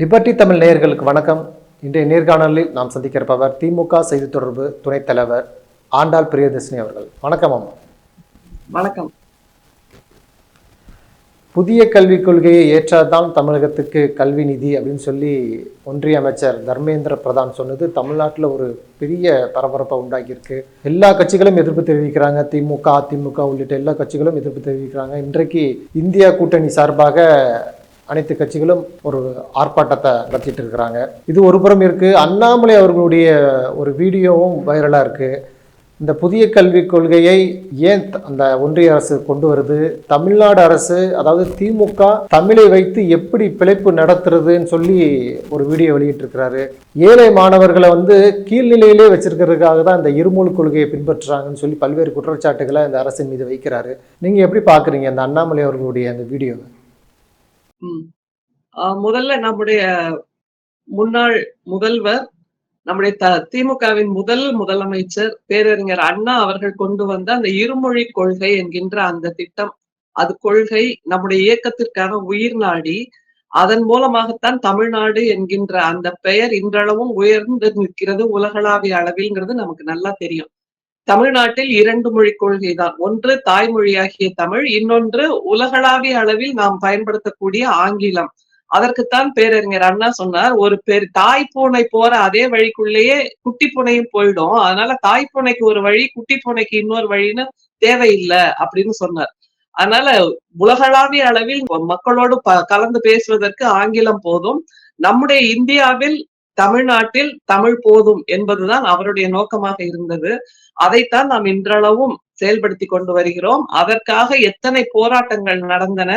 Liberty Tamil நேயர்களுக்கு வணக்கம். இன்றைய நேர்காணலில் நாம் சந்திக்க இருப்பவர் திமுக செய்தி தொடர்பு துணைத் தலைவர் ஆண்டாள் பிரியதர்ஷினி அவர்கள். வணக்கம் அம்மா. வணக்கம். புதிய கல்விக் கொள்கையை ஏற்றால்தான் தமிழகத்துக்கு கல்வி நிதி அப்படின்னு சொல்லி ஒன்றிய அமைச்சர் தர்மேந்திர பிரதான் சொன்னது தமிழ்நாட்டில் ஒரு பெரிய பரபரப்பை உண்டாக்கியிருக்கு. எல்லா கட்சிகளும் எதிர்ப்பு தெரிவிக்கிறாங்க. திமுக அதிமுக உள்ளிட்ட எல்லா கட்சிகளும் எதிர்ப்பு தெரிவிக்கிறாங்க. இன்றைக்கு இந்தியா கூட்டணி சார்பாக அனைத்து கட்சிகளும் ஒரு ஆர்ப்பாட்டத்தை நடத்திட்டு இருக்கிறாங்க. இது ஒரு புறம் இருக்கு. அண்ணாமலை அவர்களுடைய ஒரு வீடியோவும் வைரலாக இருக்கு. இந்த புதிய கல்விக் கொள்கையை ஏன் அந்த ஒன்றிய அரசு கொண்டு வருது? தமிழ்நாடு அரசு அதாவது திமுக தமிழை வைத்து எப்படி பிழைப்பு நடத்துறதுன்னு சொல்லி ஒரு வீடியோ வெளியிட்டிருக்கிறாரு. ஏழை மாணவர்களை வந்து கீழ்நிலையிலே வச்சிருக்கிறதுக்காக தான் இந்த இருமொழி கொள்கையை பின்பற்றுறாங்கன்னு சொல்லி பல்வேறு குற்றச்சாட்டுகளை இந்த அரசின் மீது வைக்கிறாரு. நீங்க எப்படி பாக்குறீங்க அந்த அண்ணாமலை அவர்களுடைய அந்த வீடியோவை? முதல்ல நம்முடைய முன்னாள் முதல்வர் நம்முடைய த திமுகவின் முதல் முதலமைச்சர் பேரறிஞர் அண்ணா அவர்கள் கொண்டு வந்த அந்த இருமொழி கொள்கை என்கின்ற அந்த திட்டம். அது கொள்கை நம்முடைய இயக்கத்திற்கான உயிர் நாடி அதன் மூலமாகத்தான் தமிழ்நாடு என்கின்ற அந்த பெயர் இன்றளவும் உயர்ந்து நிற்கிறது உலகளாவிய அளவில்ங்கிறது நமக்கு நல்லா தெரியும். தமிழ்நாட்டில் இரண்டு மொழி கொள்கை தான் ஒன்று தாய்மொழியாகிய தமிழ் இன்னொன்று உலகளாவிய அளவில் நாம் பயன்படுத்தக்கூடிய ஆங்கிலம். அதற்குத்தான் பேரறிஞர் அண்ணா சொன்னார் ஒரு பேர் தாய் பூனை போற அதே வழிக்குள்ளேயே குட்டி பூனையும் போயிடும். அதனால தாய் பூனைக்கு ஒரு வழி குட்டி பூனைக்கு இன்னொரு வழின்னு தேவையில்லை அப்படின்னு சொன்னார். அதனால உலகளாவிய அளவில் மக்களோடு ப- கலந்து பேசுவதற்கு ஆங்கிலம் போதும். நம்முடைய இந்தியாவில் தமிழ்நாட்டில் தமிழ் போதும் என்பதுதான் அவருடைய நோக்கமாக இருந்தது. அதைத்தான் நாம் இன்றளவும் செயல்படுத்தி கொண்டு வருகிறோம். அதற்காக எத்தனை போராட்டங்கள் நடந்தன.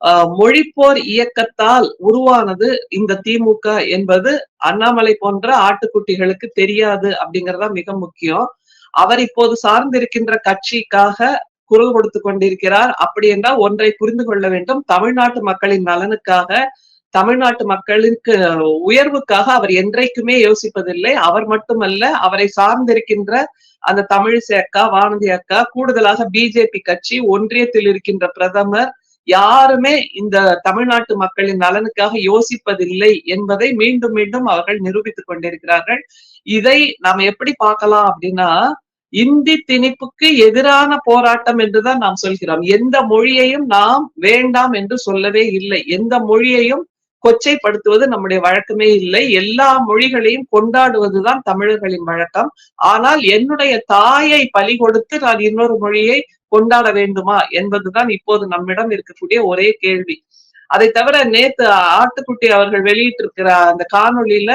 ஆஹ் மொழிப்போர் இயக்கத்தால் உருவானது இந்த திமுக என்பது அண்ணாமலை போன்ற ஆட்டுக்குட்டிகளுக்கு தெரியாது அப்படிங்கறதா மிக முக்கியம். அவர் இப்போது சார்ந்திருக்கின்ற கட்சிக்காக குரல் கொடுத்து கொண்டிருக்கிறார். அப்படி என்றால் ஒன்றை புரிந்து கொள்ள வேண்டும். தமிழ்நாட்டு மக்களின் நலனுக்காக தமிழ்நாட்டு மக்களுக்கு உயர்வுக்காக அவர் என்றைக்குமே யோசிப்பதில்லை. அவர் மட்டுமல்ல அவரை சார்ந்திருக்கின்ற அந்த தமிழிசை அக்கா வானதி அக்கா கூடுதலாக பிஜேபி கட்சி ஒன்றியத்தில் இருக்கின்ற பிரதமர் யாருமே இந்த தமிழ்நாட்டு மக்களின் நலனுக்காக யோசிப்பதில்லை என்பதை மீண்டும் மீண்டும் அவர்கள் நிரூபித்துக் கொண்டிருக்கிறார்கள். இதை நாம் எப்படி பார்க்கலாம் அப்படின்னா இந்தி திணிப்புக்கு எதிரான போராட்டம் என்றுதான் நாம் சொல்கிறோம். எந்த மொழியையும் நாம் வேண்டாம் என்று சொல்லவே இல்லை. எந்த மொழியையும் கொச்சைப்படுத்துவது நம்முடைய வழக்கமே இல்லை. எல்லா மொழிகளையும் கொண்டாடுவதுதான் தமிழர்களின் வழக்கம். ஆனால் என்னுடைய தாயை பலி கொடுத்து நான் இன்னொரு மொழியை கொண்டாட வேண்டுமா என்பதுதான் இப்போது நம்மிடம் இருக்கக்கூடிய ஒரே கேள்வி. அதை தவிர நேத்து ஆட்டுக்குட்டி அவர்கள் வெளியிட்டிருக்கிற அந்த காணொளியில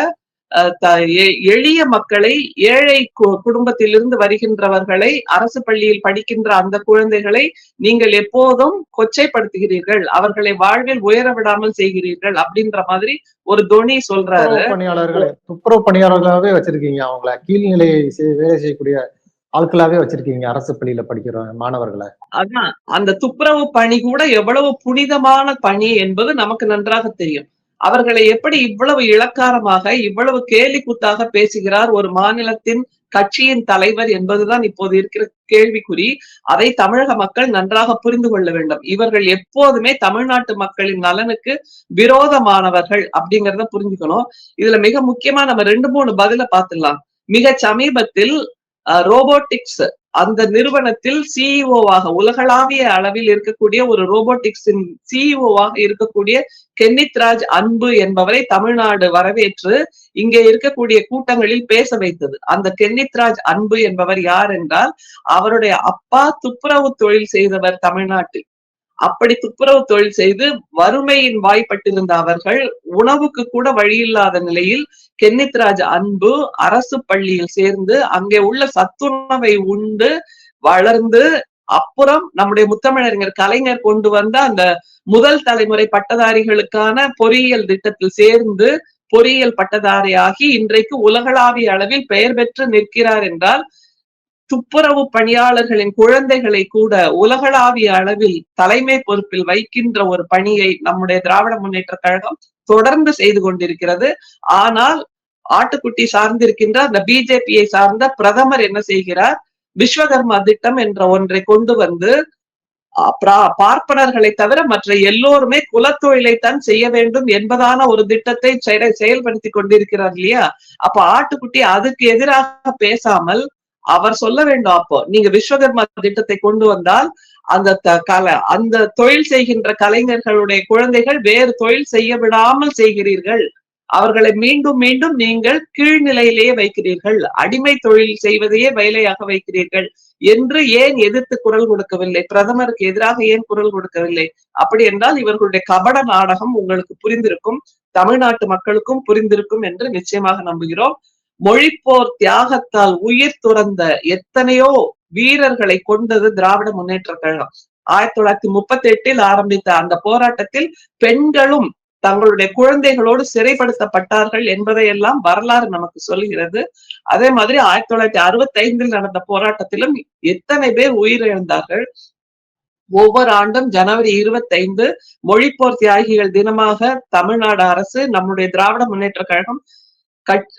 எளிய மக்களை ஏழை குடும்பத்திலிருந்து வருகின்றவர்களை அரசு பள்ளியில் படிக்கின்ற அந்த குழந்தைகளை நீங்கள் எப்போதும் கொச்சைப்படுத்துகிறீர்கள். அவர்களை வாழ்வில் உயர விடாமல் செய்கிறீர்கள் அப்படின்ற மாதிரி ஒரு தொனி சொல்றாரு. பணியாளர்களை துப்புரவு பணியாளர்களாகவே வச்சிருக்கீங்க அவங்கள. கீழ்நிலை வேலை செய்யக்கூடிய ஆட்களாவே வச்சிருக்கீங்க அரசு பள்ளியில படிக்கிற மாணவர்களை. அதான் அந்த துப்புரவு பணி கூட எவ்வளவு புனிதமான பணி என்பது நமக்கு நன்றாக தெரியும். அவர்களை எப்படி இவ்வளவு இளக்காரமாக இவ்வளவு கேலி கூத்தாக பேசுகிறார் ஒரு மாநிலத்தின் கட்சியின் தலைவர் என்பதுதான் இப்போது இருக்கிற கேள்விக்குறி. அதை தமிழக மக்கள் நன்றாக புரிந்து கொள்ள வேண்டும். இவர்கள் எப்போதுமே தமிழ்நாட்டு மக்களின் நலனுக்கு விரோதமானவர்கள் அப்படிங்கறத புரிஞ்சுக்கணும். இதுல மிக முக்கியமா நம்ம ரெண்டு மூணு பதில பாத்துடலாம் மிக சமீபத்தில் ரோபோட்டிக்ஸ் அந்த நிறுவனத்தில் சிஇஓவாக உலகளாவிய அளவில் இருக்கக்கூடிய ஒரு ரோபோட்டிக்ஸின் சிஇஓவாக இருக்கக்கூடிய கென்னித் ராஜ் அன்பு என்பவரை தமிழ்நாடு வரவேற்று இங்கே இருக்கக்கூடிய கூட்டங்களில் பேச வைத்தது. அந்த கென்னித் ராஜ் அன்பு என்பவர் யார் என்றால் அவருடைய அப்பா துப்புரவு தொழில் செய்தவர் தமிழ்நாட்டில். அப்படி துப்புரவு தொழில் செய்து வறுமையின் வாய்ப்பட்டிருந்த அவர்கள் உணவுக்கு கூட வழியில்லாத நிலையில் கென்னித்ராஜ் அன்பு அரசு பள்ளியில் சேர்ந்து அங்கே உள்ள சத்துணவை உண்டு வளர்ந்து அப்புறம் நம்முடைய முத்தமிழறிஞர் கலைஞர் கொண்டு வந்த அந்த முதல் தலைமுறை பட்டதாரிகளுக்கான பொறியியல் திட்டத்தில் சேர்ந்து பொறியியல் பட்டதாரியாகி இன்றைக்கு உலகளாவிய அளவில் பெயர் பெற்று நிற்கிறார் என்றால் துப்புரவு பணியாளர்களின் குழந்தைகளை கூட உலகளாவிய அளவில் தலைமை பொறுப்பில் வைக்கின்ற ஒரு பணியை நம்முடைய திராவிட முன்னேற்ற கழகம் தொடர்ந்து செய்து கொண்டிருக்கிறது. ஆனால் ஆட்டுக்குட்டி சார்ந்திருக்கின்ற அந்த பிஜேபியை சார்ந்த பிரதமர் என்ன செய்கிறார்? விஸ்வகர்மா திட்டம் என்ற ஒன்றை கொண்டு வந்து பார்ப்பனர்களை தவிர மற்ற எல்லோருமே குலத்தொழிலைத்தான் செய்ய வேண்டும் என்பதான ஒரு திட்டத்தை செயல்படுத்தி கொண்டிருக்கிறார் இல்லையா? அப்ப ஆட்டுக்குட்டி அதுக்கு எதிராக பேசாமல் அவர் சொல்ல வேண்டும் அப்போ. நீங்க விஸ்வகர்மா திட்டத்தை கொண்டு வந்தால் அந்த த- கலை அந்த தொழில் செய்கின்ற கலைஞர்களுடைய குழந்தைகள் வேறு தொழில் செய்ய விடாமல் செய்கிறீர்கள். அவர்களை மீண்டும் மீண்டும் நீங்கள் கீழ்நிலையிலேயே வைக்கிறீர்கள். அடிமை தொழில் செய்வதையே வேலையாக வைக்கிறீர்கள் என்று ஏன் எதிர்த்து குரல் கொடுக்கவில்லை? பிரதமருக்கு எதிராக ஏன் குரல் கொடுக்கவில்லை? அப்படி என்றால் இவர்களுடைய கபட நாடகம் உங்களுக்கு புரிந்திருக்கும் தமிழ்நாட்டு மக்களுக்கும் புரிந்திருக்கும் என்று நிச்சயமாக நம்புகிறோம். மொழிப்போர் தியாகத்தால் உயிர் துறந்த எத்தனையோ வீரர்களை கொண்டது திராவிட முன்னேற்ற கழகம். ஆயிரத்தி தொள்ளாயிரத்தி முப்பத்தி எட்டில் ஆரம்பித்த அந்த போராட்டத்தில் பெண்களும் தங்களுடைய குழந்தைகளோடு சிறைப்படுத்தப்பட்டார்கள் என்பதையெல்லாம் வரலாறு நமக்கு சொல்கிறது அதே மாதிரி ஆயிரத்தி தொள்ளாயிரத்தி அறுபத்தி ஐந்தில் நடந்த போராட்டத்திலும் எத்தனை பேர் உயிரிழந்தார்கள்? ஒவ்வொரு ஆண்டும் ஜனவரி இருபத்தி ஐந்து மொழிப்போர் தியாகிகள் தினமாக தமிழ்நாடு அரசு நம்முடைய திராவிட முன்னேற்ற கழகம்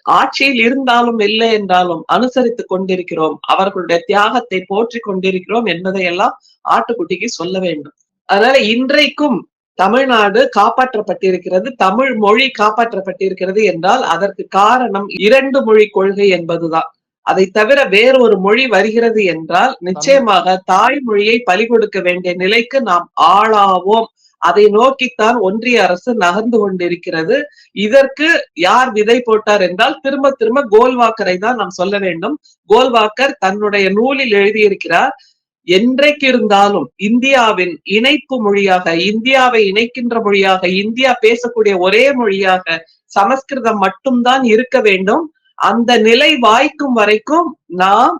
ஆட்சியில் இருந்தாலும் இல்லை என்றாலும் அனுசரித்துக் கொண்டிருக்கிறோம். அவர்களுடைய தியாகத்தை போற்றி கொண்டிருக்கிறோம் என்பதையெல்லாம் ஆட்டுக்குட்டிக்கு சொல்ல வேண்டும். அதனால இன்றைக்கும் தமிழ்நாடு காப்பாற்றப்பட்டிருக்கிறது தமிழ் மொழி காப்பாற்றப்பட்டிருக்கிறது என்றால் அதற்கு காரணம் இரண்டு மொழி கொள்கை என்பதுதான். அதை தவிர வேறு ஒரு மொழி வருகிறது என்றால் நிச்சயமாக தாய்மொழியை பலி கொடுக்க வேண்டிய நிலைக்கு நாம் ஆளாவோம். அதை நோக்கித்தான் ஒன்றிய அரசு நகர்ந்து கொண்டிருக்கிறது. இதற்கு யார் விதை போட்டார் என்றால் திரும்ப திரும்ப கோல்வாக்கரை தான் நாம் சொல்ல வேண்டும். கோல்வாக்கர் தன்னுடைய நூலில் எழுதியிருக்கிறார் என்றைக்கு இருந்தாலும் இந்தியாவின் இணைப்பு மொழியாக இந்தியாவை இணைக்கின்ற மொழியாக இந்தியா பேசக்கூடிய ஒரே மொழியாக சமஸ்கிருதம் மட்டும்தான் இருக்க வேண்டும். அந்த நிலை வாய்க்கும் வரைக்கும் நாம்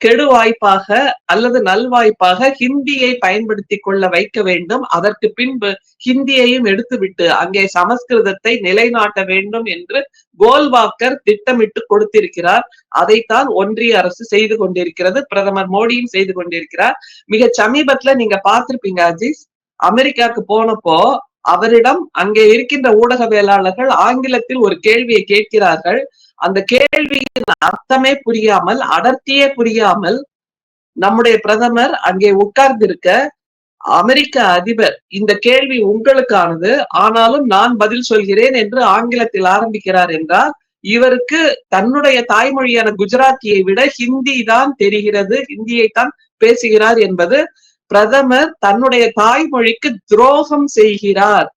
கெடு வாய்ப்பாக அல்லது நல்வாய்ப்பாக ஹிந்தியை பயன்படுத்தி கொள்ள வைக்க வேண்டும். அதற்கு பின்பு ஹிந்தியையும் எடுத்துவிட்டு அங்கே சமஸ்கிருதத்தை நிலைநாட்ட வேண்டும் என்று கோல்வாக்கர் திட்டமிட்டு கொடுத்திருக்கிறார். அதைத்தான் ஒன்றிய அரசு செய்து கொண்டிருக்கிறது. பிரதமர் மோடியும் செய்து கொண்டிருக்கிறார். மிக சமீபத்துல நீங்க பார்த்திருப்பீங்க அஜீஸ் அமெரிக்காவுக்கு போனப்போ அவரிடம் அங்கே இருக்கின்ற ஊடகவியலாளர்கள் ஆங்கிலத்தில் ஒரு கேள்வியை கேட்கிறார்கள். அந்த கேள்வியின் அர்த்தமே புரியாமல் அடர்த்தியே புரியாமல் நம்முடைய பிரதமர் அங்கே உட்கார்ந்திருக்க அமெரிக்க அதிபர் இந்த கேள்வி உங்களுக்கானது. ஆனாலும் நான் பதில் சொல்கிறேன் என்று ஆங்கிலத்தில் ஆரம்பிக்கிறார் என்றால் இவருக்கு தன்னுடைய தாய்மொழியான குஜராத்தியை விட ஹிந்தி தான் தெரிகிறது. ஹிந்தியை தான் பேசுகிறார் என்பது பிரதமர் தன்னுடைய தாய்மொழிக்கு துரோகம் செய்கிறார்.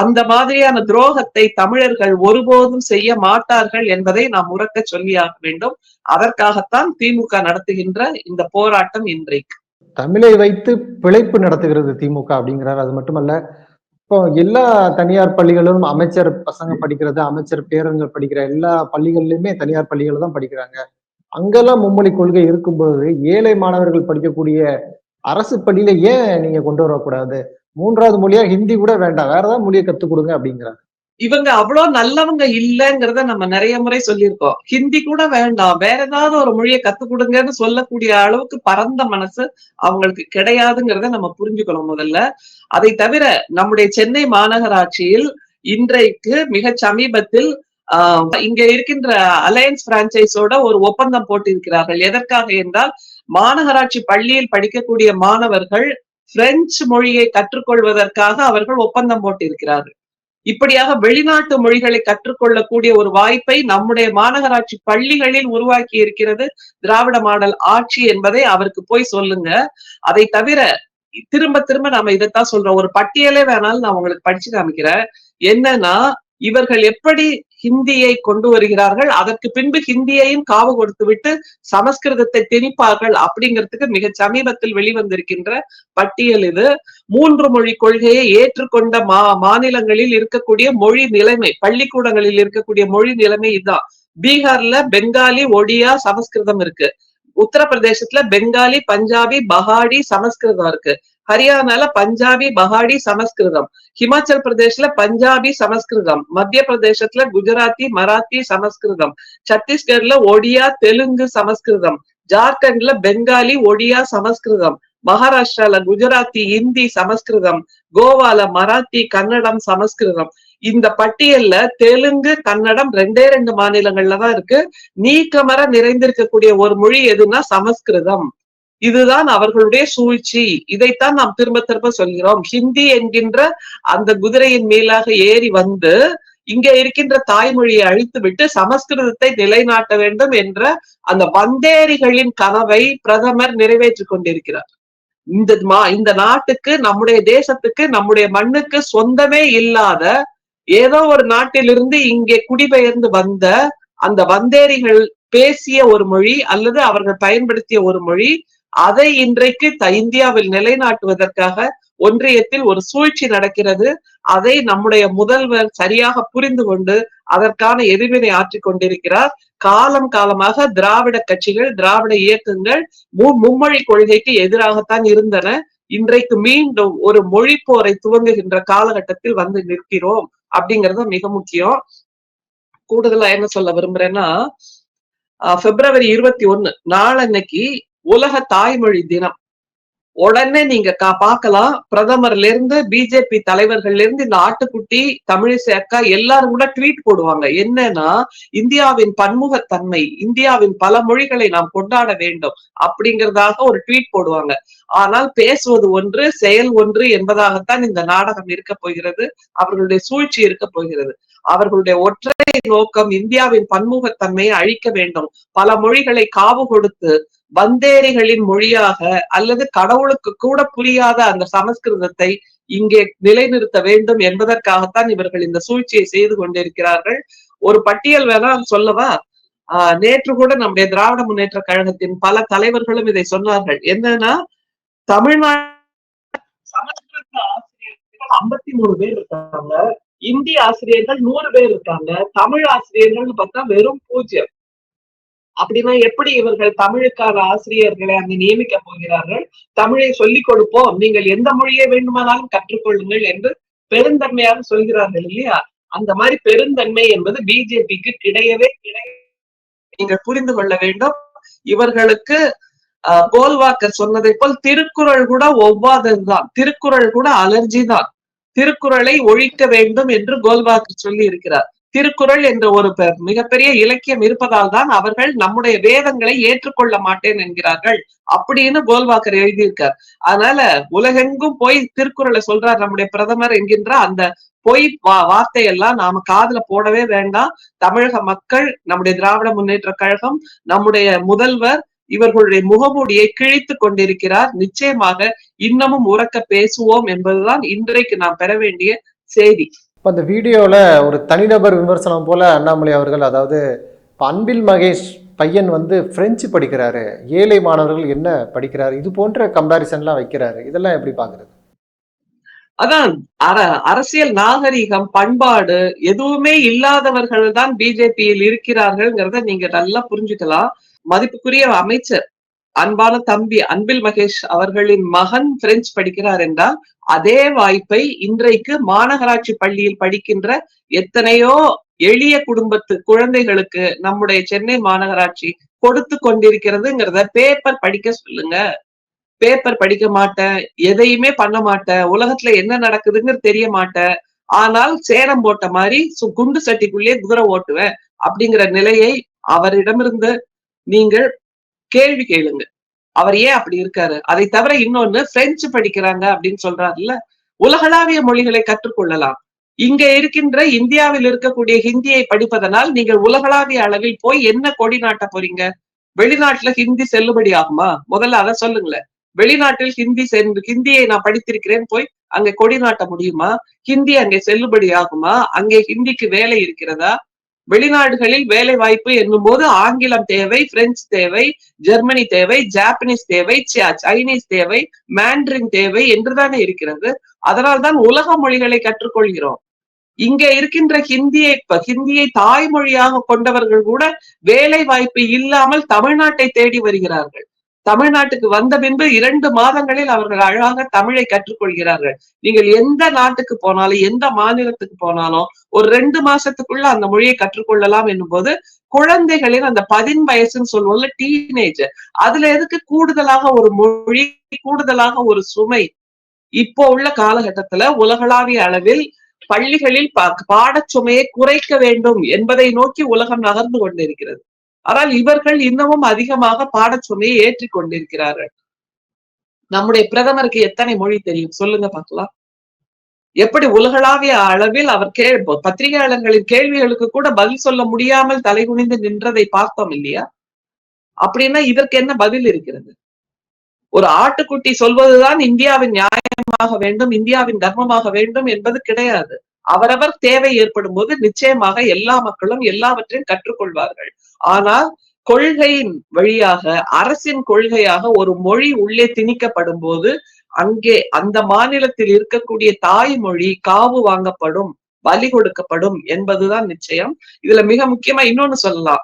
அந்த மாதிரியான துரோகத்தை தமிழர்கள் ஒருபோதும் செய்ய மாட்டார்கள் என்பதை நாம் உறக்க சொல்லியாக வேண்டும். அதற்காகத்தான் திமுக நடத்துகின்ற இந்த போராட்டம் இன்றைக்கு. தமிழை வைத்து பிழைப்பு நடத்துகிறது திமுக அப்படிங்கிறார். அது மட்டுமல்ல இப்போ எல்லா தனியார் பள்ளிகளும் அமைச்சர் பசங்க படிக்கிறது அமைச்சர் பேரங்கள் படிக்கிற எல்லா பள்ளிகள்லயுமே தனியார் பள்ளிகள் தான் படிக்கிறாங்க. அங்கெல்லாம் மும்மொழி கொள்கை இருக்கும்போது ஏழை மாணவர்கள் படிக்கக்கூடிய அரசு பள்ளியில ஏன் நீங்க கொண்டு வரக்கூடாது? மூன்றாவது மொழியா ஹிந்தி கூட வேண்டாம். வேற ஏதாவது மொழியை கத்துக் கொடுங்க அப்படிங்கிறாங்க. இவங்க அவ்வளவு நல்லவங்க இல்லைங்கிறத நம்ம நிறைய முறை சொல்லியிருக்கோம். ஹிந்தி கூட வேண்டாம். வேற ஏதாவது ஒரு மொழியை கத்து கொடுங்கன்னு சொல்லக்கூடிய அளவுக்கு பரந்த மனசு அவங்களுக்கு கிடையாதுங்கிறத நம்ம புரிஞ்சுக்கணும் முதல்ல. அதை தவிர நம்முடைய சென்னை மாநகராட்சியில் இன்றைக்கு மிக சமீபத்தில் ஆஹ் இங்க இருக்கின்ற அலையன்ஸ் பிரான்ச்சைஸோட ஒரு ஒப்பந்தம் போட்டிருக்கிறார்கள். எதற்காக என்றால் மாநகராட்சி பள்ளியில் படிக்கக்கூடிய மாணவர்கள் பிரெஞ்சு மொழியை கற்றுக்கொள்வதற்காக அவர்கள் ஒப்பந்தம் போட்டிருக்கிறார்கள். இப்படியாக வெளிநாட்டு மொழிகளை கற்றுக்கொள்ளக்கூடிய ஒரு வாய்ப்பை நம்முடைய மாநகராட்சி பள்ளிகளில் உருவாக்கி இருக்கிறது திராவிட மாடல் ஆட்சி என்பதை அவருக்கு போய் சொல்லுங்க. அதை தவிர திரும்ப திரும்ப நாம இதைத்தான் சொல்றோம். ஒரு பட்டியலே வேணாலும் நான் உங்களுக்கு படிச்சு காமிக்கிறேன். என்னன்னா இவர்கள் எப்படி ஹிந்தியை கொண்டு வருகிறார்கள். அதற்கு பின்பு ஹிந்தியையும் காவு கொடுத்து விட்டு சமஸ்கிருதத்தை திணிப்பார்கள் அப்படிங்கிறதுக்கு மிக சமீபத்தில் வெளிவந்திருக்கின்ற பட்டியல் இது. மூன்று மொழி கொள்கையை ஏற்றுக்கொண்ட மா மாநிலங்களில் இருக்கக்கூடிய மொழி நிலைமை பள்ளிக்கூடங்களில் இருக்கக்கூடிய மொழி நிலைமை இதுதான் பீகார்ல பெங்காலி ஒடியா சமஸ்கிருதம் இருக்கு. உத்தரப்பிரதேசத்துல பெங்காலி பஞ்சாபி பஹாடி சமஸ்கிருதம் இருக்கு. ஹரியானால பஞ்சாபி பஹாடி சமஸ்கிருதம். ஹிமாச்சல் பிரதேஷ்ல பஞ்சாபி சமஸ்கிருதம். மத்திய பிரதேசத்துல குஜராத்தி மராத்தி சமஸ்கிருதம். சத்தீஸ்கர்ல ஒடியா தெலுங்கு சமஸ்கிருதம். ஜார்க்கண்ட்ல பெங்காலி ஒடியா சமஸ்கிருதம். மகாராஷ்டிரால குஜராத்தி இந்தி சமஸ்கிருதம். கோவால மராத்தி கன்னடம் சமஸ்கிருதம். இந்த பட்டியல்ல தெலுங்கு கன்னடம் ரெண்டே ரெண்டு மாநிலங்கள்ல தான் இருக்கு. நீக்கமர நிறைந்திருக்கக்கூடிய ஒரு மொழி எதுன்னா சமஸ்கிருதம். இதுதான் அவர்களுடைய சூழ்ச்சி. இதைத்தான் நாம் திரும்ப திரும்ப சொல்கிறோம். ஹிந்தி என்கின்ற அந்த குதிரையின் மேலாக ஏறி வந்து இங்க இருக்கின்ற தாய்மொழியை அழித்து விட்டு சமஸ்கிருதத்தை நிலைநாட்ட வேண்டும் என்ற அந்த வந்தேரிகளின் கனவை பிரதமர் நிறைவேற்றிக் கொண்டிருக்கிறார். இந்த மா இந்த நாட்டுக்கு நம்முடைய தேசத்துக்கு நம்முடைய மண்ணுக்கு சொந்தமே இல்லாத ஏதோ ஒரு நாட்டிலிருந்து இங்கே குடிபெயர்ந்து வந்த அந்த வந்தேரிகள் பேசிய ஒரு மொழி அல்லது அவர்கள் பயன்படுத்திய ஒரு மொழி அதை இன்றைக்கு த- இந்தியாவில் நிலைநாட்டுவதற்காக ஒன்றியத்தில் ஒரு சூழ்ச்சி நடக்கிறது. அதை நம்முடைய முதல்வர் சரியாக புரிந்து கொண்டு அதற்கான எதிர்வினை ஆற்றிக் கொண்டிருக்கிறார். காலம் காலமாக திராவிட கட்சிகள் திராவிட இயக்கங்கள் மும்மொழி கொள்கைக்கு எதிராகத்தான் இருந்தன. இன்றைக்கு மீண்டும் ஒரு மொழி போரை துவங்குகின்ற காலகட்டத்தில் வந்து நிற்கிறோம் அப்படிங்கறது மிக முக்கியம். கூடுதலா என்ன சொல்ல விரும்புறேன்னா பிப்ரவரி இருபத்தி ஒண்ணு நாளன்னைக்கு உலக தாய்மொழி தினம். உடனே நீங்க கா- பார்க்கலாம். பிரதமர்ல இருந்து பிஜேபி தலைவர்கள்ல இருந்து இந்த ஆட்டுக்குட்டி தமிழிசை அக்கா எல்லாரும் கூட ட்வீட் போடுவாங்க. என்னன்னா இந்தியாவின் பன்முகத்தன்மை இந்தியாவின் பல மொழிகளை நாம் கொண்டாட வேண்டும் அப்படிங்கறதாக ஒரு ட்வீட் போடுவாங்க. ஆனால் பேசுவது ஒன்று செயல் ஒன்று என்பதாகத்தான் இந்த நாடகம் இருக்க போகிறது அவர்களுடைய சூழ்ச்சி இருக்க போகிறது. அவர்களுடைய ஒற்றை நோக்கம் இந்தியாவின் பன்முகத்தன்மையை அழிக்க வேண்டும். பல மொழிகளை காவு கொடுத்து வந்தேரிகளின் மொழியாக அல்லது கடவுளுக்கு கூட புரியாத அந்த சமஸ்கிருதத்தை இங்கே நிலைநிறுத்த வேண்டும் என்பதற்காகத்தான் இவர்கள் இந்த சூழ்ச்சியை செய்து கொண்டிருக்கிறார்கள். ஒரு பட்டியல் வேணா சொல்லவா? ஆஹ் நேற்று கூட நம்முடைய திராவிட முன்னேற்ற கழகத்தின் பல தலைவர்களும் இதை சொன்னார்கள். என்னன்னா தமிழ்நாடு சமஸ்கிருத ஆசிரியர்கள் ஐம்பத்தி மூணு பேர் இருக்காங்க. இந்தி ஆசிரியர்கள் நூறு பேர் இருக்காங்க. தமிழ் ஆசிரியர்கள்னு பார்த்தா வெறும் பூஜ்யம் அப்படின்னா எப்படி இவர்கள் தமிழுக்கான ஆசிரியர்களை அங்கு நியமிக்க போகிறார்கள்? தமிழை சொல்லிக் கொடுப்போம். நீங்கள் எந்த மொழியை வேண்டுமானாலும் கற்றுக்கொள்ளுங்கள் என்று பெருந்தன்மையாக சொல்கிறார்கள் இல்லையா? அந்த மாதிரி பெருந்தன்மை என்பது பிஜேபிக்கு கிடையவே கிடையாது. நீங்கள் புரிந்து கொள்ள வேண்டும். இவர்களுக்கு ஆஹ், கோல்வாக்கர் சொன்னதை போல் திருக்குறள் கூட ஒவ்வாததுதான் திருக்குறள் கூட அலர்ஜி தான். திருக்குறளை ஒழிக்க வேண்டும் என்று கோல்வாக்கர் சொல்லி இருக்கிறார் திருக்குறள் என்ற ஒரு மிகப்பெரிய இலக்கியம் இருப்பதால் தான் அவர்கள் நம்முடைய வேதங்களை ஏற்றுக்கொள்ள மாட்டேன் என்கிறார்கள் அப்படின்னு கோல்வாக்கர் எழுதியிருக்கார். அதனால உலகெங்கும் போய் திருக்குறளை சொல்றார் நம்முடைய பிரதமர் என்கின்ற அந்த பொய் வா வார்த்தையெல்லாம் நாம காதுல போடவே வேண்டாம். தமிழக மக்கள் நம்முடைய திராவிட முன்னேற்ற கழகம் நம்முடைய முதல்வர் இவர்களுடைய முகமூடியை கிழித்து கொண்டிருக்கிறார். நிச்சயமாக இன்னமும் உறக்க பேசுவோம் என்பதுதான் இன்றைக்கு நாம் பெற வேண்டிய செய்தி. இப்போ அந்த வீடியோவில் ஒரு தனிநபர் விமர்சனம் போல அண்ணாமலை அவர்கள் அதாவது இப்போ அன்பில் மகேஷ் பையன் வந்து பிரெஞ்சு படிக்கிறாரு ஏழை மாணவர்கள் என்ன படிக்கிறாரு இது போன்ற கம்பாரிசன்லாம் வைக்கிறாரு. இதெல்லாம் எப்படி பார்க்குறது அதான் அர அரசியல் நாகரிகம் பண்பாடு எதுவுமே இல்லாதவர்கள் தான் பிஜேபியில் இருக்கிறார்கள்ங்கிறத நீங்க நல்லா புரிஞ்சுக்கலாம். மதிப்புக்குரிய அமைச்சர் அன்பான தம்பி அன்பில் மகேஷ் அவர்களின் மகன் பிரெஞ்சு படிக்கிறார் என்றால் அதே வாய்ப்பை இன்றைக்கு மாநகராட்சி பள்ளியில் படிக்கின்ற எத்தனையோ எளிய குடும்பத்து குழந்தைகளுக்கு நம்முடைய சென்னை மாநகராட்சி கொடுத்து கொண்டிருக்கிறதுங்கிறத பேப்பர் படிக்க சொல்லுங்க. பேப்பர் படிக்க மாட்டேன் எதையுமே பண்ண மாட்டேன் உலகத்துல என்ன நடக்குதுங்கிறது தெரிய மாட்டேன். ஆனால் சேரம் போட்ட மாதிரி சு- குண்டு சட்டிக்குள்ளேயே குதிரை ஓட்டுவேன் அப்படிங்கிற நிலையை அவரிடமிருந்து நீங்கள் கேள்வி கேளுங்க. அவர் ஏன் அப்படி இருக்காரு? அதை தவிர இன்னொன்னு பிரெஞ்சு படிக்கிறாங்க அப்படின்னு சொல்றாருல்ல உலகளாவிய மொழிகளை கற்றுக்கொள்ளலாம். இங்க இருக்கின்ற இந்தியாவில் இருக்கக்கூடிய ஹிந்தியை படிப்பதனால் நீங்கள் உலகளாவிய அளவில் போய் என்ன கொடி நாட்ட போறீங்க? வெளிநாட்டுல ஹிந்தி செல்லுபடி ஆகுமா? முதல்ல அதை சொல்லுங்களேன். வெளிநாட்டில் ஹிந்தி சென்று ஹிந்தியை நான் படித்திருக்கிறேன் போய் அங்கே கொடி நாட்ட முடியுமா? ஹிந்தி அங்கே செல்லுபடி ஆகுமா? அங்கே ஹிந்திக்கு வேலை இருக்கிறதா? வெளிநாடுகளில் வேலை வாய்ப்பு என்னும் போது ஆங்கிலம் தேவை பிரெஞ்சு தேவை ஜெர்மனி தேவை ஜாப்பனீஸ் தேவை சைனீஸ் தேவை மேண்ட்ரின் தேவை என்றுதானே இருக்கிறது. அதனால்தான் உலக மொழிகளை கற்றுக்கொள்கிறோம். இங்க இருக்கின்ற ஹிந்தியை இப்ப ஹிந்தியை தாய்மொழியாக கொண்டவர்கள் கூட வேலை வாய்ப்பு இல்லாமல் தமிழ்நாட்டை தேடி வருகிறார்கள். தமிழ்நாட்டுக்கு வந்த பின்பு இரண்டு மாதங்களில் அவர்கள் அழகாக தமிழை கற்றுக்கொள்கிறார்கள். நீங்கள் எந்த நாட்டுக்கு போனாலும் எந்த மாநிலத்துக்கு போனாலும் ஒரு ரெண்டு மாசத்துக்குள்ள அந்த மொழியை கற்றுக்கொள்ளலாம் என்னும் போது குழந்தைகளின் அந்த பதின் வயசுன்னு சொல்லுவோம்ல டீனேஜ் அதுல எதுக்கு கூடுதலாக ஒரு மொழி கூடுதலாக ஒரு சுமை? இப்போ உள்ள காலகட்டத்துல உலகளாவிய அளவில் பள்ளிகளில் பா- பாடச்சுமையை குறைக்க வேண்டும் என்பதை நோக்கி உலகம் நகர்ந்து கொண்டிருக்கிறது. ஆனால் இவர்கள் இன்னமும் அதிகமாக பாடச்சுமையை ஏற்றி கொண்டிருக்கிறார்கள். நம்முடைய பிரதமருக்கு எத்தனை மொழி தெரியும்? சொல்லுங்க பார்க்கலாம். எப்படி உலகளாவிய அளவில் அவர் கே பத்திரிகையாளர்களின் கேள்விகளுக்கு கூட பதில் சொல்ல முடியாமல் தலைகுனிந்து நின்றதை பார்த்தோம் இல்லையா? அப்படின்னா இதற்கு என்ன பதில் இருக்கிறது? ஒரு ஆட்டுக்குட்டி சொல்வதுதான் இந்தியாவின் நியாயமாக வேண்டும் இந்தியாவின் தர்மமாக வேண்டும் என்பது கிடையாது. அவரவர் தேவை ஏற்படும் போது நிச்சயமாக எல்லா மக்களும் எல்லாவற்றையும் கற்றுக்கொள்வார்கள். ஆனால் கொள்கையின் வழியாக அரசின் கொள்கையாக ஒரு மொழி உள்ளே திணிக்கப்படும் போது அங்கே அந்த மாநிலத்தில் இருக்கக்கூடிய தாய்மொழி காவு வாங்கப்படும் பலி கொடுக்கப்படும் என்பதுதான் நிச்சயம். இதுல மிக முக்கியமா இன்னொன்னு சொல்லலாம்.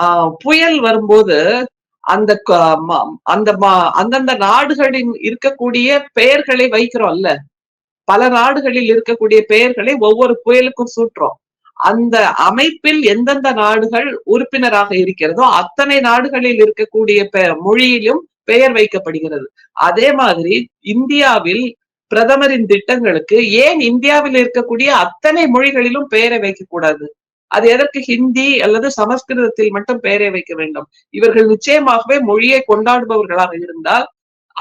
ஆஹ் புயல் வரும்போது அந்த ம- அந்த அந்தந்த நாடுகளின் இருக்கக்கூடிய பெயர்களை வைக்கிறோம்ல. பல நாடுகளில் இருக்கக்கூடிய பெயர்களை ஒவ்வொரு புயலுக்கும் சூட்டுறோம். அந்த அமைப்பில் எந்தெந்த நாடுகள் உறுப்பினராக இருக்கிறதோ அத்தனை நாடுகளில் இருக்கக்கூடிய மொழியிலும் பெயர் வைக்கப்படுகிறது. அதே மாதிரி இந்தியாவில் பிரதமரின் திட்டங்களுக்கு ஏன் இந்தியாவில் இருக்கக்கூடிய அத்தனை மொழிகளிலும் பெயரை வைக்கக்கூடாது? அது எதற்கு? ஹிந்தி அல்லது சமஸ்கிருதத்தில் மட்டும் பெயரை வைக்க வேண்டும். இவர்கள் நிச்சயமாகவே மொழியை கொண்டாடுபவர்களாக இருந்தால்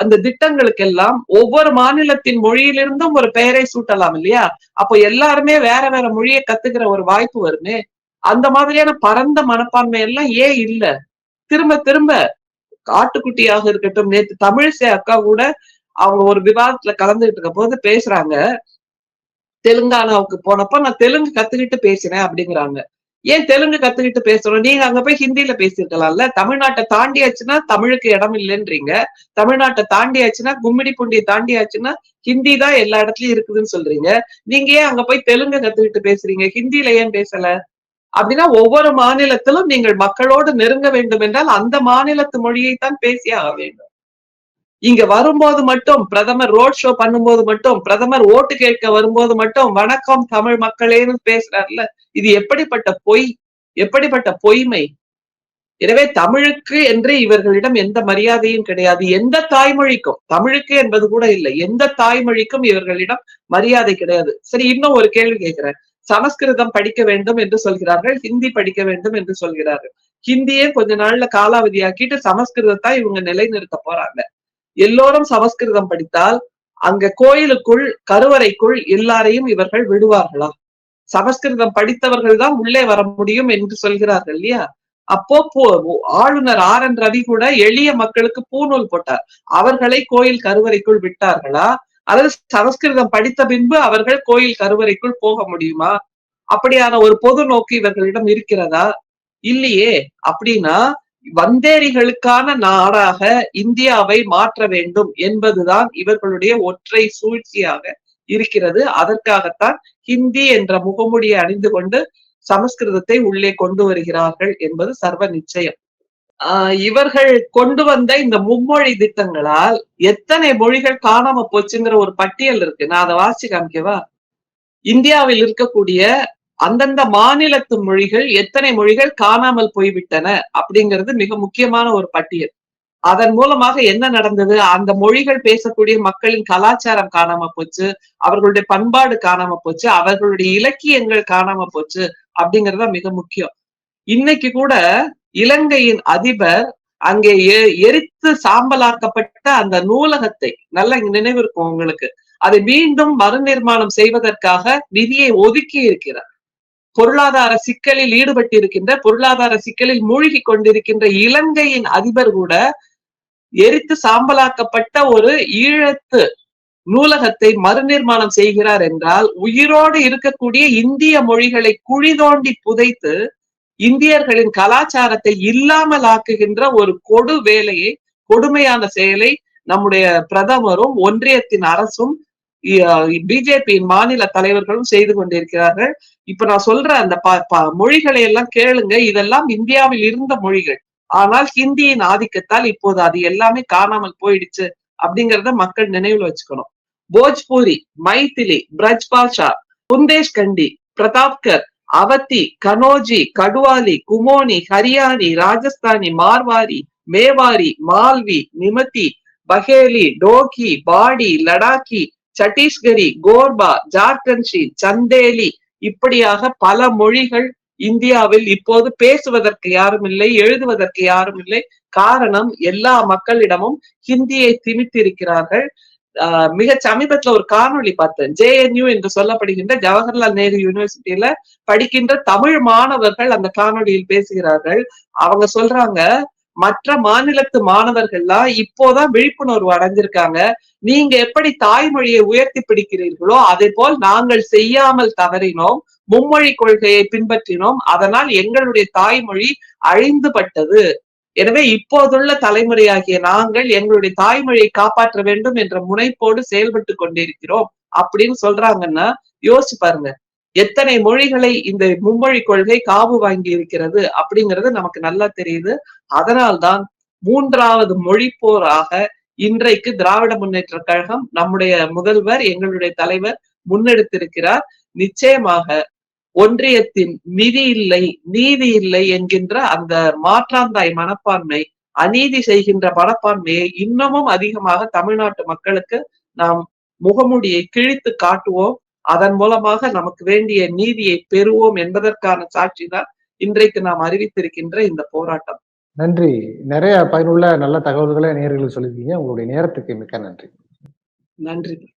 அந்த திட்டங்களுக்கு எல்லாம் ஒவ்வொரு மாநிலத்தின் மொழியிலிருந்தும் ஒரு பெயரை சூட்டலாம் இல்லையா? அப்போ எல்லாருமே வேற வேற மொழியை கத்துக்கிற ஒரு வாய்ப்பு வருமே? அந்த மாதிரியான பரந்த மனப்பான்மை எல்லாம் ஏன் இல்ல? திரும்ப திரும்ப காட்டுக்குட்டியாக இருக்கட்டும் நேத்து தமிழிசை அக்கா கூட அவங்க ஒரு விவாதத்துல கலந்துகிட்டு இருக்க போது பேசுறாங்க. தெலுங்கானாவுக்கு போனப்ப நான் தெலுங்கு கத்துக்கிட்டு பேசினேன் அப்படிங்கிறாங்க. ஏன் தெலுங்கு கத்துக்கிட்டு பேசுறோம்? நீங்க அங்க போய் ஹிந்தியில பேசியிருக்கலாம்ல. தமிழ்நாட்டை தாண்டியாச்சுன்னா தமிழுக்கு இடம் இல்லைன்றீங்க. தமிழ்நாட்டை தாண்டியாச்சுன்னா கும்மிடி பூண்டியை தாண்டியாச்சுன்னா ஹிந்தி தான் எல்லா இடத்துலயும் இருக்குதுன்னு சொல்றீங்க. நீங்க ஏன் அங்க போய் தெலுங்கு கத்துக்கிட்டு பேசுறீங்க? ஹிந்தியில ஏன் பேசல? அப்படின்னா ஒவ்வொரு மாநிலத்திலும் நீங்கள் மக்களோடு நெருங்க வேண்டும் என்றால் அந்த மாநிலத்து மொழியை தான் பேசியாக வேண்டும். இங்க வரும்போது மட்டும் பிரதமர் ரோட் ஷோ பண்ணும்போது மட்டும் பிரதமர் ஓட்டு கேட்க வரும்போது மட்டும் வணக்கம் தமிழ் மக்களேன்னு பேசுறாருல இது எப்படிப்பட்ட பொய்? எப்படிப்பட்ட பொய்மை? எனவே தமிழுக்கு என்று இவர்களிடம் எந்த மரியாதையும் கிடையாது. எந்த தாய்மொழிக்கும் தமிழுக்கு என்பது கூட இல்லை. எந்த தாய்மொழிக்கும் இவர்களிடம் மரியாதை கிடையாது. சரி இன்னும் ஒரு கேள்வி கேட்கிறேன். சமஸ்கிருதம் படிக்க வேண்டும் என்று சொல்கிறார்கள். ஹிந்தி படிக்க வேண்டும் என்று சொல்கிறார்கள். ஹிந்தியே கொஞ்ச நாள்ல காலாவதியாக்கிட்டு சமஸ்கிருதத்தை இவங்க நிலைநிறுத்த போறாங்க. எல்லோரும் சமஸ்கிருதம் படித்தால் அங்க கோயிலுக்குள் கருவறைக்குள் எல்லாரையும் இவர்கள் விடுவார்களா? சமஸ்கிருதம் படித்தவர்கள் தான் உள்ளே வர முடியும் என்று சொல்கிறார்கள் இல்லையா? அப்போ போ- ஆளுநர் ஆர் என் ரவி கூட எளிய மக்களுக்கு பூநூல் போட்டார். அவர்களை கோயில் கருவறைக்குள் விட்டார்களா? அல்லது சமஸ்கிருதம் படித்த பின்பு அவர்கள் கோயில் கருவறைக்குள் போக முடியுமா? அப்படியான ஒரு பொது நோக்கு இவர்களிடம் இருக்கிறதா? இல்லையே. அப்படின்னா வந்தேரிகளுக்கான நாடாக இந்தியாவை மாற்ற வேண்டும் என்பதுதான் இவர்களுடைய ஒற்றை சூழ்ச்சியாக இருக்கிறது. அதற்காகத்தான் ஹிந்தி என்ற முகமுடியை அணிந்து கொண்டு சமஸ்கிருதத்தை உள்ளே கொண்டு வருகிறார்கள் என்பது சர்வ நிச்சயம். ஆஹ் இவர்கள் கொண்டு வந்த இந்த மும்மொழி திட்டங்களால் எத்தனை மொழிகள் காணாம போச்சுங்கிற ஒரு பட்டியல் இருக்கு. நான் அதை வாசிச்சு காமிக்கவா? இந்தியாவில் இருக்கக்கூடிய அந்தந்த மாநிலத்து மொழிகள் எத்தனை மொழிகள் காணாமல் போய்விட்டன அப்படிங்கிறது மிக முக்கியமான ஒரு பட்டியல். அதன் மூலமாக என்ன நடந்தது? அந்த மொழிகள் பேசக்கூடிய மக்களின் கலாச்சாரம் காணாம போச்சு அவர்களுடைய பண்பாடு காணாம போச்சு அவர்களுடைய இலக்கியங்கள் காணாம போச்சு அப்படிங்கறது மிக முக்கியம். இன்னைக்கு கூட இலங்கையின் அதிபர் அங்கே எ- எரித்து சாம்பலாக்கப்பட்ட அந்த நூலகத்தை நல்ல நினைவு இருக்கும் உங்களுக்கு அதை மீண்டும் மறுநிர்மாணம் செய்வதற்காக நிதியை ஒதுக்கி இருக்கிறார் பொருளாதார சிக்கலில் ஈடுபட்டிருக்கின்ற பொருளாதார சிக்கலில் மூழ்கி கொண்டிருக்கின்ற இலங்கையின் அதிபர் கூட எரித்து சாம்பலாக்கப்பட்ட ஒரு ஈழத்து நூலகத்தை மறுநிர்மாணம் செய்கிறார் என்றால் உயிரோடு இருக்கக்கூடிய இந்திய மொழிகளை குழி தோண்டி புதைத்து இந்தியர்களின் கலாச்சாரத்தை இல்லாமல் ஆக்குகின்ற ஒரு கொடு வேலையை கொடுமையான செயலை நம்முடைய பிரதமரும் ஒன்றியத்தின் அரசும் பிஜேபியின் மாநில தலைவர்களும் செய்து கொண்டிருக்கிறார்கள். இப்ப நான் சொல்ற அந்த ப- ப- மொழிகளை எல்லாம் கேளுங்க. இதெல்லாம் இந்தியாவில் இருந்த மொழிகள். ஆனால் ஹிந்தியின் ஆதிக்கத்தால் இப்போது அது எல்லாமே காணாமல் போயிடுச்சு அப்படிங்கறத மக்கள் நினைவுல வச்சுக்கணும். போஜ்பூரி மைத்திலி பிரஜ் பாஷா புந்தேஷ்கண்டி பிரதாப்கர் அவத்தி கனோஜி கடுவாலி குமோனி ஹரியானி ராஜஸ்தானி மார்வாரி மேவாரி மால்வி நிமதி பஹேலி டோகி பாடி லடாக்கி சட்டீஸ்கரி கோர்பா ஜார்க்கண்ட்ஷி சந்தேலி இப்படியாக பல மொழிகள் இந்தியாவில் இப்போது பேசுவதற்கு யாரும் இல்லை எழுதுவதற்கு யாரும் இல்லை. காரணம் எல்லா மக்களிடமும் ஹிந்தியை திணித்திருக்கிறார்கள். ஆஹ் மிக சமீபத்துல ஒரு காணொளி பார்த்தேன். ஜேஎன்யூ என்று சொல்லப்படுகின்ற ஜவஹர்லால் நேரு யூனிவர்சிட்டியில படிக்கின்ற தமிழ் மாணவர்கள் அந்த காணொளியில் பேசுகிறார்கள். அவங்க சொல்றாங்க மற்ற மாநிலத்து மாணவர்கள்லாம் இப்போதான் விழிப்புணர்வு அடைஞ்சிருக்காங்க. நீங்க எப்படி தாய்மொழியை உயர்த்தி பிடிக்கிறீர்களோ அதே போல் நாங்கள் செய்யாமல் தவறினோம் மும்மொழி கொள்கையை பின்பற்றினோம் அதனால் எங்களுடைய தாய்மொழி அழிந்துபட்டது. எனவே இப்போதுள்ள தலைமுறையாகிய நாங்கள் எங்களுடைய தாய்மொழியை காப்பாற்ற வேண்டும் என்ற முனைப்போடு செயல்பட்டு கொண்டிருக்கிறோம் அப்படின்னு சொல்றாங்கன்னா யோசிச்சு பாருங்க. எத்தனை மொழிகளை இந்த மும்மொழி கொள்கை காவு வாங்கி இருக்கிறது அப்படிங்கிறது நமக்கு நல்லா தெரியுது. அதனால்தான் மூன்றாவது மொழி போராக இன்றைக்கு திராவிட முன்னேற்ற கழகம் நம்முடைய முதல்வர் எங்களுடைய தலைவர் முன்னெடுத்திருக்கிறார். நிச்சயமாக ஒன்றியத்தின் நிதி இல்லை நீதி இல்லை என்கின்ற அந்த மாற்றாந்தாய் மனப்பான்மை அநீதி செய்கின்ற மனப்பான்மையை இன்னமும் அதிகமாக தமிழ்நாட்டு மக்களுக்கு நாம் முகமூடியை கிழித்து காட்டுவோம். அதன் மூலமாக நமக்கு வேண்டிய நீதியை பெறுவோம் என்பதற்கான சாட்சி தான் இன்றைக்கு நாம் அறிவித்திருக்கின்ற இந்த போராட்டம். நன்றி. நிறைய பயனுள்ள நல்ல தகவல்களை நேர்களுக்கு சொல்லியிருக்கீங்க. உங்களுடைய நேரத்துக்கு மிக்க நன்றி. நன்றி.